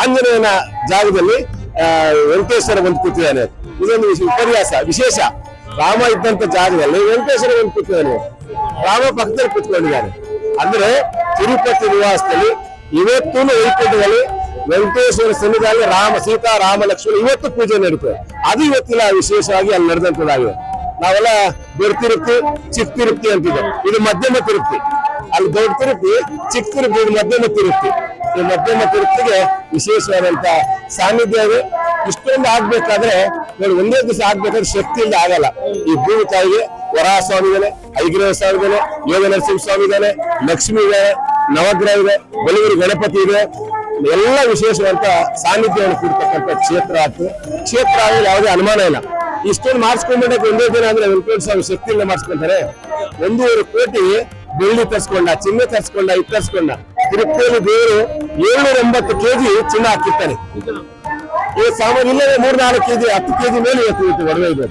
ಆಂಜನೇಯನ ಜಾಗದಲ್ಲಿ ವೆಂಕಟೇಶ್ವರ ಬಂದು ಕೂತಿದ್ದಾನೆ. ಇದೊಂದು ವಿಪರ್ಯಾಸ ವಿಶೇಷ. ರಾಮ ಇದ್ದಂತ ಜಾಗದಲ್ಲಿ ವೆಂಕಟೇಶ್ವರ ಬಂದು ಕೂತಿದ್ದಾನೆ. ರಾಮ ಪಕ್ಕದಲ್ಲಿ ಕೂತ್ಕೊಂಡಿದ್ದಾನೆ. ಅಂದ್ರೆ ತಿರುಪತಿ ನಿವಾಸದಲ್ಲಿ ಇವತ್ತೂ ವೈಕುಂಠದಲ್ಲಿ ವೆಂಕಟೇಶ್ವರ ಸನ್ನಿಧಾನ ರಾಮ, ಸೀತಾ, ರಾಮ, ಲಕ್ಷ್ಮಣ ಇವತ್ತು ಪೂಜೆ ನಡೀತದೆ. ಅದು ಇವತ್ತಿನ ವಿಶೇಷವಾಗಿ ಅಲ್ಲಿ ನಡೆದಂತದಾಗಿದೆ ನಾವೆಲ್ಲ ದೊಡ್ಡ ತಿರುಪ್ತಿ ಚಿಕ್ಕ ತಿರುಪ್ತಿ ಅಂತಿದ್ದೆ ಇದು ಮಧ್ಯಮ ತಿರುಪ್ತಿ. ಅಲ್ಲಿ ದೊಡ್ಡ ತಿರುಪ್ತಿ ಚಿಕ್ಕ ತಿರುಪ್ತಿ ಇದು ಮಧ್ಯಮ ತಿರುಪ್ತಿ. ಈ ಮಧ್ಯಮ ತಿರುಪ್ತಿಗೆ ವಿಶೇಷವಾದಂತ ಸಾನ್ನಿಧ್ಯ ಇದೆ ಇಷ್ಟೊಂದು ಆಗ್ಬೇಕಾದ್ರೆ ನೋಡಿ, ಒಂದೇ ದಿವಸ ಆಗ್ಬೇಕಾದ್ರೆ ಶಕ್ತಿ ಇಲ್ಲ ಆಗಲ್ಲ. ಈ ಭೂಮಿ ತಾಯಿಗೆ ವರಹ ಸ್ವಾಮಿ ಇದ್ದಾನೆ ಐಗ್ರಹ ಸ್ವಾಮಿ ಇದ್ದಾನೆ ಯೋಗ ನರಸಿಂಹ ಸ್ವಾಮಿ ಇದ್ದಾನೆ ಲಕ್ಷ್ಮಿ ಇದೆ, ನವಗ್ರಹ ಇದೆ ಬಲೂರು ಗಣಪತಿ ಇದೆ. ಎಲ್ಲ ವಿಶೇಷವಾದಂತ ಸಾನ್ನಿಧ್ಯವನ್ನು ಕೊಡ್ತಕ್ಕಂಥ ಕ್ಷೇತ್ರ ಆಗ್ತದೆ ಕ್ಷೇತ್ರ ಆಗಲಿ ಯಾವುದೇ ಅನುಮಾನ ಇಲ್ಲ. ಇಷ್ಟೊಂದು ಮಾಡಿಸ್ಕೊಂಡ್ಬಿಟ್ಟು ಒಂದೇ ದಿನ ಅಂದ್ರೆ ವೆಂಕಟೇಶ್ವರ ಸ್ವಾಮಿ ಶಕ್ತಿಯಿಂದ ಮಾಡಿಸ್ಕೊಂತಾರೆ. ಒಂದೂವರೆ ಕೋಟಿ ಬೆಳ್ಳಿ ತರಿಸ್ಕೊಂಡ, ಚಿನ್ನ ತರಿಸ್ಕೊಂಡ, ಇದು ತರಿಸ್ಕೊಂಡ. ತಿರುಪತಿಯಲ್ಲಿ ದೇವರು ಏಳ್ನೂರ ಎಂಬತ್ತು ಕೆಜಿ ಚಿನ್ನ ಹಾಕಿರ್ತಾನೆ ಈ ಸಾಮಾನ್ಯ ಇಲ್ಲದೆ ಮೂರ್ ನಾಲ್ಕು ಕೆಜಿ ಹತ್ತು ಕೆಜಿ ಮೇಲೆ ಇವತ್ತು ಇವತ್ತು ಒಡವೆ ಇದೆ